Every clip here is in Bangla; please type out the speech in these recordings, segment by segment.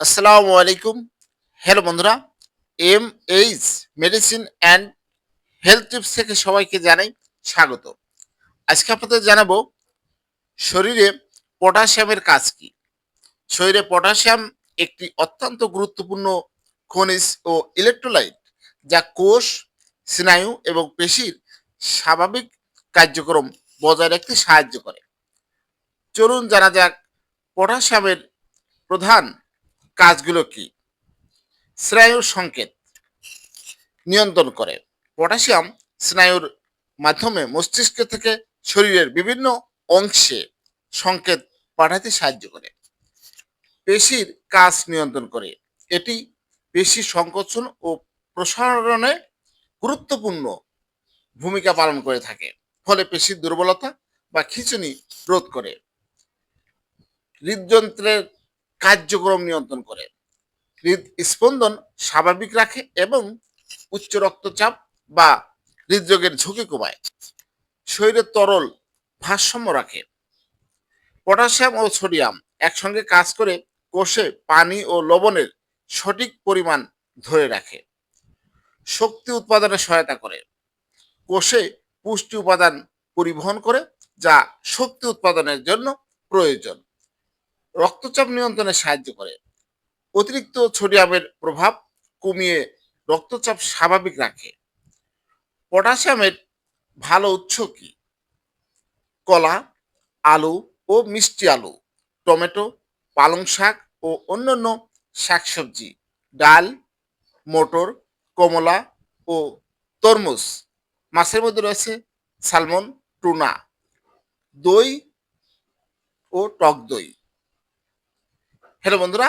আসসালামু আলাইকুম। হ্যালো বন্ধুরা M H medicine and health tips থেকে সবাইকে জানাই স্বাগত। আজকে আপনাদের জানাব, শরীরে পটাশিয়ামের কাজ কি? শরীরে পটাশিয়াম একটি অত্যন্ত গুরুত্বপূর্ণ খনিজ ও ইলেকট্রোলাইট যা কোষ, স্নায়ু এবং পেশির স্বাভাবিক কার্যক্রম বজায় রাখতে সাহায্য করে। চলুন জানা যাক, পটাশিয়ামের প্রধান কাজগুলো কি? স্নায়ুর সংকেত নিয়ন্ত্রণ করে। পটাশিয়াম স্নায়ুর মাধ্যমে মস্তিষ্ক থেকে শরীরের বিভিন্ন অংশে সংকেত পাঠাতে সাহায্য করে। পেশির কাজ নিয়ন্ত্রণ করে। এটি পেশি সংকোচন ও প্রসারণে গুরুত্বপূর্ণ ভূমিকা পালন করে থাকে, ফলে পেশির দুর্বলতা বা খিঁচুনি রোধ করে। হৃদযন্ত্রের কার্যক্রম নিয়ন্ত্রণ করে। হৃদ স্পন্দন স্বাভাবিক রাখে এবং উচ্চ রক্তচাপ বা হৃদরোগের ঝুঁকি কমায়। শরীরে তরল ভারসাম্য রাখে। পটাশিয়াম ও সোডিয়াম একসঙ্গে কাজ করে কোষে পানি ও লবণের সঠিক পরিমাণ ধরে রাখে। শক্তি উৎপাদনে সহায়তা করে। কোষে পুষ্টি উপাদান পরিবহন করে যা শক্তি উৎপাদনের জন্য প্রয়োজন। রক্তচাপ নিয়ন্ত্রণে সাহায্য করে। অতিরিক্ত সোডিয়ামের প্রভাব কমিয়ে রক্তচাপ স্বাভাবিক রাখে। পটাশিয়ামের ভালো উৎস কি? কলা, আলু ও মিষ্টি আলু, টমেটো, পালং শাক ও অন্যান্য শাকসবজি, ডাল, মটর, কমলা ও তরমুজ। মাছের মধ্যে রয়েছে সালমন, টুনা, দই ও টক দই। হ্যালো বন্ধুরা।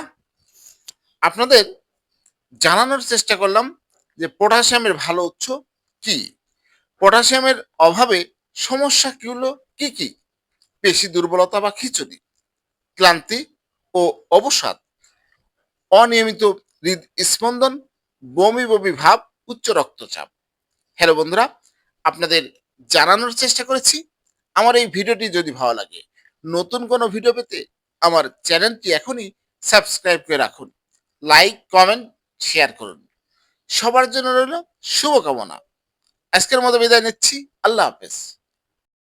আপনাদের জানানোর চেষ্টা করলাম যে পটাশিয়ামের ভালো উৎস কি? পটাশিয়ামের অভাবে সমস্যা কি হলো, কি কি? পেশি দুর্বলতা বা খিচুড়ি ক্লান্তি ও অবসাদ, অনিয়মিত হৃদ স্পন্দন, বমি বমি ভাব, উচ্চ রক্তচাপ। হ্যালো বন্ধুরা, আপনাদের জানানোর চেষ্টা করেছি। আমার এই ভিডিওটি যদি ভালো লাগে, নতুন কোনো ভিডিও পেতে আমার চ্যানেলটি এখনই সাবস্ক্রাইব করে রাখুন। লাইক কমেন্ট শেয়ার করুন। সবার জন্য রইল শুভকামনা। আজকের মতো বিদায় নিচ্ছি। আল্লাহ হাফেজ।